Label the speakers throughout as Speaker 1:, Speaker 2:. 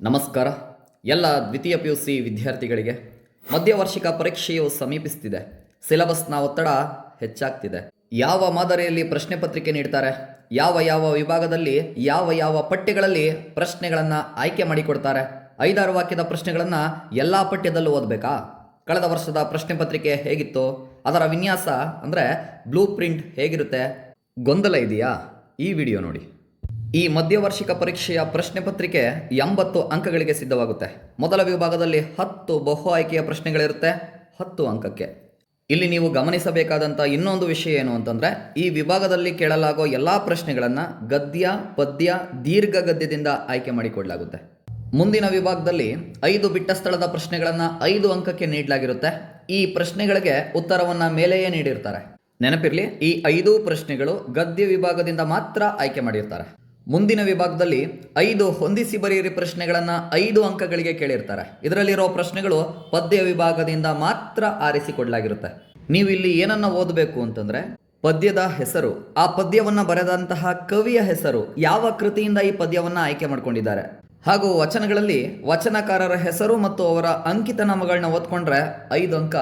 Speaker 1: ನಮಸ್ಕಾರ. ಎಲ್ಲ ದ್ವಿತೀಯ ಪಿ ಯು ಸಿ ವಿದ್ಯಾರ್ಥಿಗಳಿಗೆ ಮಧ್ಯವಾರ್ಷಿಕ ಪರೀಕ್ಷೆಯು ಸಮೀಪಿಸ್ತಿದೆ. ಸಿಲೆಬಸ್ನ ಒತ್ತಡ ಹೆಚ್ಚಾಗ್ತಿದೆ. ಯಾವ ಮಾದರಿಯಲ್ಲಿ ಪ್ರಶ್ನೆ ಪತ್ರಿಕೆ ನೀಡ್ತಾರೆ? ಯಾವ ಯಾವ ವಿಭಾಗದಲ್ಲಿ ಯಾವ ಯಾವ ಪಠ್ಯಗಳಲ್ಲಿ ಪ್ರಶ್ನೆಗಳನ್ನು ಆಯ್ಕೆ ಮಾಡಿಕೊಡ್ತಾರೆ? ಐದಾರು ವಾಕ್ಯದ ಪ್ರಶ್ನೆಗಳನ್ನು ಎಲ್ಲ ಪಠ್ಯದಲ್ಲೂ ಓದಬೇಕಾ? ಕಳೆದ ವರ್ಷದ ಪ್ರಶ್ನೆ ಪತ್ರಿಕೆ ಹೇಗಿತ್ತು? ಅದರ ವಿನ್ಯಾಸ ಅಂದರೆ ಬ್ಲೂ ಪ್ರಿಂಟ್ ಹೇಗಿರುತ್ತೆ? ಗೊಂದಲ ಇದೆಯಾ? ಈ ವಿಡಿಯೋ ನೋಡಿ. ಈ ಮಧ್ಯವಾರ್ಷಿಕ ಪರೀಕ್ಷೆಯ ಪ್ರಶ್ನೆ ಪತ್ರಿಕೆ ಎಂಬತ್ತು ಅಂಕಗಳಿಗೆ ಸಿದ್ಧವಾಗುತ್ತೆ. ಮೊದಲ ವಿಭಾಗದಲ್ಲಿ ಹತ್ತು ಬಹು ಆಯ್ಕೆಯ ಪ್ರಶ್ನೆಗಳಿರುತ್ತೆ. ಹತ್ತು ಅಂಕಕ್ಕೆ. ಇಲ್ಲಿ ನೀವು ಗಮನಿಸಬೇಕಾದಂಥ ಇನ್ನೊಂದು ವಿಷಯ ಏನು ಅಂತಂದರೆ, ಈ ವಿಭಾಗದಲ್ಲಿ ಕೇಳಲಾಗೋ ಎಲ್ಲ ಪ್ರಶ್ನೆಗಳನ್ನು ಗದ್ಯ, ಪದ್ಯ ದೀರ್ಘ ಗದ್ಯದಿಂದ ಆಯ್ಕೆ ಮಾಡಿಕೊಡಲಾಗುತ್ತೆ. ಮುಂದಿನ ವಿಭಾಗದಲ್ಲಿ ಐದು ಬಿಟ್ಟ ಸ್ಥಳದ ಪ್ರಶ್ನೆಗಳನ್ನು ಐದು ಅಂಕಕ್ಕೆ ನೀಡಲಾಗಿರುತ್ತೆ. ಈ ಪ್ರಶ್ನೆಗಳಿಗೆ ಉತ್ತರವನ್ನು ಮೇಲೆಯೇ ನೀಡಿರ್ತಾರೆ. ನೆನಪಿರಲಿ, ಈ ಐದು ಪ್ರಶ್ನೆಗಳು ಗದ್ಯ ವಿಭಾಗದಿಂದ ಮಾತ್ರ ಆಯ್ಕೆ ಮಾಡಿರ್ತಾರೆ. ಮುಂದಿನ ವಿಭಾಗದಲ್ಲಿ ಐದು ಹೊಂದಿಸಿ ಬರೆಯಿರಿ ಪ್ರಶ್ನೆಗಳನ್ನು ಐದು ಅಂಕಗಳಿಗೆ ಕೇಳಿರ್ತಾರೆ. ಇದರಲ್ಲಿರೋ ಪ್ರಶ್ನೆಗಳು ಪದ್ಯ ವಿಭಾಗದಿಂದ ಮಾತ್ರ ಆರಿಸಿಕೊಡಲಾಗಿರುತ್ತೆ. ನೀವು ಇಲ್ಲಿ ಏನನ್ನ ಓದಬೇಕು ಅಂತಂದರೆ, ಪದ್ಯದ ಹೆಸರು, ಆ ಪದ್ಯವನ್ನು ಬರೆದಂತಹ ಕವಿಯ ಹೆಸರು, ಯಾವ ಕೃತಿಯಿಂದ ಈ ಪದ್ಯವನ್ನು ಆಯ್ಕೆ ಮಾಡಿಕೊಂಡಿದ್ದಾರೆ. ಹಾಗೂ ವಚನಗಳಲ್ಲಿ ವಚನಕಾರರ ಹೆಸರು ಮತ್ತು ಅವರ ಅಂಕಿತ ನಾಮಗಳನ್ನ ಓದ್ಕೊಂಡ್ರೆ ಐದು ಅಂಕ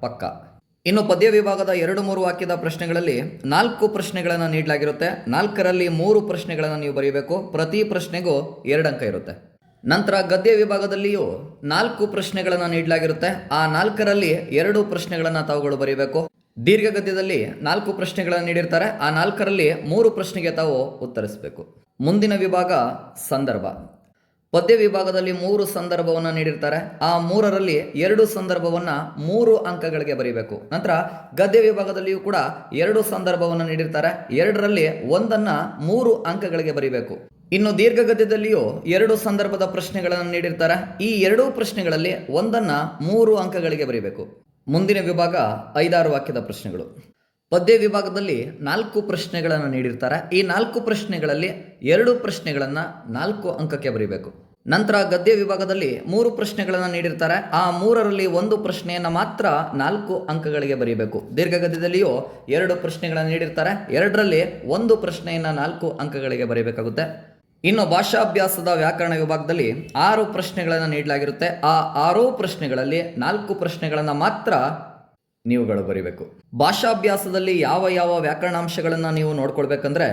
Speaker 1: ಪಕ್ಕ. ಇನ್ನು ಪದ್ಯ ವಿಭಾಗದ ಎರಡು ಮೂರು ವಾಕ್ಯದ ಪ್ರಶ್ನೆಗಳಲ್ಲಿ ನಾಲ್ಕು ಪ್ರಶ್ನೆಗಳನ್ನು ನೀಡಲಾಗಿರುತ್ತೆ. ನಾಲ್ಕರಲ್ಲಿ ಮೂರು ಪ್ರಶ್ನೆಗಳನ್ನು ನೀವು ಬರೆಯಬೇಕು ಪ್ರತಿ ಪ್ರಶ್ನೆಗೂ ಎರಡು ಅಂಕ ಇರುತ್ತೆ. ನಂತರ ಗದ್ಯ ವಿಭಾಗದಲ್ಲಿಯೂ ನಾಲ್ಕು ಪ್ರಶ್ನೆಗಳನ್ನು ನೀಡಲಾಗಿರುತ್ತೆ. ಆ ನಾಲ್ಕರಲ್ಲಿ ಎರಡು ಪ್ರಶ್ನೆಗಳನ್ನು ತಾವುಗಳು ಬರೀಬೇಕು. ದೀರ್ಘ ಗದ್ಯದಲ್ಲಿ ನಾಲ್ಕು ಪ್ರಶ್ನೆಗಳನ್ನು ನೀಡಿರ್ತಾರೆ. ಆ ನಾಲ್ಕರಲ್ಲಿ ಮೂರು ಪ್ರಶ್ನೆಗೆ ತಾವು ಉತ್ತರಿಸಬೇಕು. ಮುಂದಿನ ವಿಭಾಗ ಸಂದರ್ಭ. ಪದ್ಯ ವಿಭಾಗದಲ್ಲಿ ಮೂರು ಸಂದರ್ಭವನ್ನು ನೀಡಿರ್ತಾರೆ. ಆ ಮೂರರಲ್ಲಿ ಎರಡು ಸಂದರ್ಭವನ್ನು ಮೂರು ಅಂಕಗಳಿಗೆ ಬರೀಬೇಕು. ನಂತರ ಗದ್ಯ ವಿಭಾಗದಲ್ಲಿಯೂ ಕೂಡ ಎರಡು ಸಂದರ್ಭವನ್ನು ನೀಡಿರ್ತಾರೆ. ಎರಡರಲ್ಲಿ ಒಂದನ್ನ ಮೂರು ಅಂಕಗಳಿಗೆ ಬರೀಬೇಕು. ಇನ್ನು ದೀರ್ಘ ಗದ್ಯದಲ್ಲಿಯೂ ಎರಡು ಸಂದರ್ಭದ ಪ್ರಶ್ನೆಗಳನ್ನು ನೀಡಿರ್ತಾರೆ. ಈ ಎರಡೂ ಪ್ರಶ್ನೆಗಳಲ್ಲಿ ಒಂದನ್ನ ಮೂರು ಅಂಕಗಳಿಗೆ ಬರೀಬೇಕು. ಮುಂದಿನ ವಿಭಾಗ ಐದಾರು ವಾಕ್ಯದ ಪ್ರಶ್ನೆಗಳು. ಪದ್ಯ ವಿಭಾಗದಲ್ಲಿ ನಾಲ್ಕು ಪ್ರಶ್ನೆಗಳನ್ನು ನೀಡಿರ್ತಾರೆ. ಈ ನಾಲ್ಕು ಪ್ರಶ್ನೆಗಳಲ್ಲಿ ಎರಡು ಪ್ರಶ್ನೆಗಳನ್ನು ನಾಲ್ಕು ಅಂಕಕ್ಕೆ ಬರೀಬೇಕು. ನಂತರ ಗದ್ಯ ವಿಭಾಗದಲ್ಲಿ ಮೂರು ಪ್ರಶ್ನೆಗಳನ್ನು ನೀಡಿರ್ತಾರೆ. ಆ ಮೂರರಲ್ಲಿ ಒಂದು ಪ್ರಶ್ನೆಯನ್ನು ಮಾತ್ರ ನಾಲ್ಕು ಅಂಕಗಳಿಗೆ ಬರೀಬೇಕು. ದೀರ್ಘ ಗದ್ಯದಲ್ಲಿಯೂ ಎರಡು ಪ್ರಶ್ನೆಗಳನ್ನು ನೀಡಿರ್ತಾರೆ. ಎರಡರಲ್ಲಿ ಒಂದು ಪ್ರಶ್ನೆಯನ್ನು ನಾಲ್ಕು ಅಂಕಗಳಿಗೆ ಬರೀಬೇಕಾಗುತ್ತೆ. ಇನ್ನು ಭಾಷಾಭ್ಯಾಸದ ವ್ಯಾಕರಣ ವಿಭಾಗದಲ್ಲಿ ಆರು ಪ್ರಶ್ನೆಗಳನ್ನು ನೀಡಲಾಗಿರುತ್ತೆ. ಆ ಆರೂ ಪ್ರಶ್ನೆಗಳಲ್ಲಿ ನಾಲ್ಕು ಪ್ರಶ್ನೆಗಳನ್ನು ಮಾತ್ರ ನೀವುಗಳು ಬರೀಬೇಕು. ಭಾಷಾಭ್ಯಾಸದಲ್ಲಿ ಯಾವ ಯಾವ ವ್ಯಾಕರಣಾಂಶಗಳನ್ನು ನೀವು ನೋಡ್ಕೊಳ್ಬೇಕಂದ್ರೆ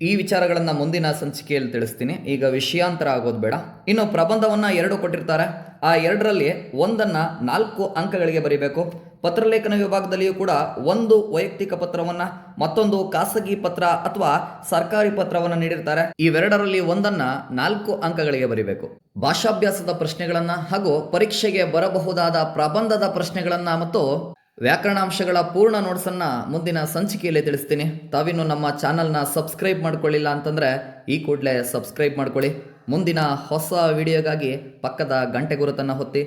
Speaker 1: ಈ ವಿಚಾರಗಳನ್ನು ಮುಂದಿನ ಸಂಚಿಕೆಯಲ್ಲಿ ತಿಳಿಸ್ತೀನಿ. ಈಗ ವಿಷಯಾಂತರ ಆಗೋದು ಬೇಡ. ಇನ್ನು ಪ್ರಬಂಧವನ್ನು ಎರಡು ಕೊಟ್ಟಿರ್ತಾರೆ. ಆ ಎರಡರಲ್ಲಿ ಒಂದನ್ನು ನಾಲ್ಕು ಅಂಕಗಳಿಗೆ ಬರೀಬೇಕು. ಪತ್ರಲೇಖನ ವಿಭಾಗದಲ್ಲಿಯೂ ಕೂಡ ಒಂದು ವೈಯಕ್ತಿಕ ಪತ್ರವನ್ನು, ಮತ್ತೊಂದು ಖಾಸಗಿ ಪತ್ರ ಅಥವಾ ಸರ್ಕಾರಿ ಪತ್ರವನ್ನು ನೀಡಿರ್ತಾರೆ. ಇವೆರಡರಲ್ಲಿ ಒಂದನ್ನ ನಾಲ್ಕು ಅಂಕಗಳಿಗೆ ಬರೀಬೇಕು. ಭಾಷಾಭ್ಯಾಸದ ಪ್ರಶ್ನೆಗಳನ್ನು ಹಾಗೂ ಪರೀಕ್ಷೆಗೆ ಬರಬಹುದಾದ ಪ್ರಬಂಧದ ಪ್ರಶ್ನೆಗಳನ್ನು ಮತ್ತು ವ್ಯಾಕರಣಾಂಶಗಳ ಪೂರ್ಣ ನೋಟ್ಸನ್ನು ಮುಂದಿನ ಸಂಚಿಕೆಯಲ್ಲಿ ತಿಳಿಸ್ತೀನಿ. ತಾವಿನ್ನು ನಮ್ಮ ಚಾನಲ್ನ ಸಬ್ಸ್ಕ್ರೈಬ್ ಮಾಡ್ಕೊಳ್ಳಿಲ್ಲ ಅಂತಂದ್ರೆ ಈ ಕೂಡಲೇ ಸಬ್ಸ್ಕ್ರೈಬ್ ಮಾಡ್ಕೊಳ್ಳಿ. ಮುಂದಿನ ಹೊಸ ವಿಡಿಯೋಗಾಗಿ ಪಕ್ಕದ ಗಂಟೆ ಗುರುತನ್ನು ಹೊತ್ತಿ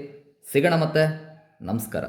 Speaker 1: ಸಿಗೋಣ ಮತ್ತೆ. ನಮಸ್ಕಾರ.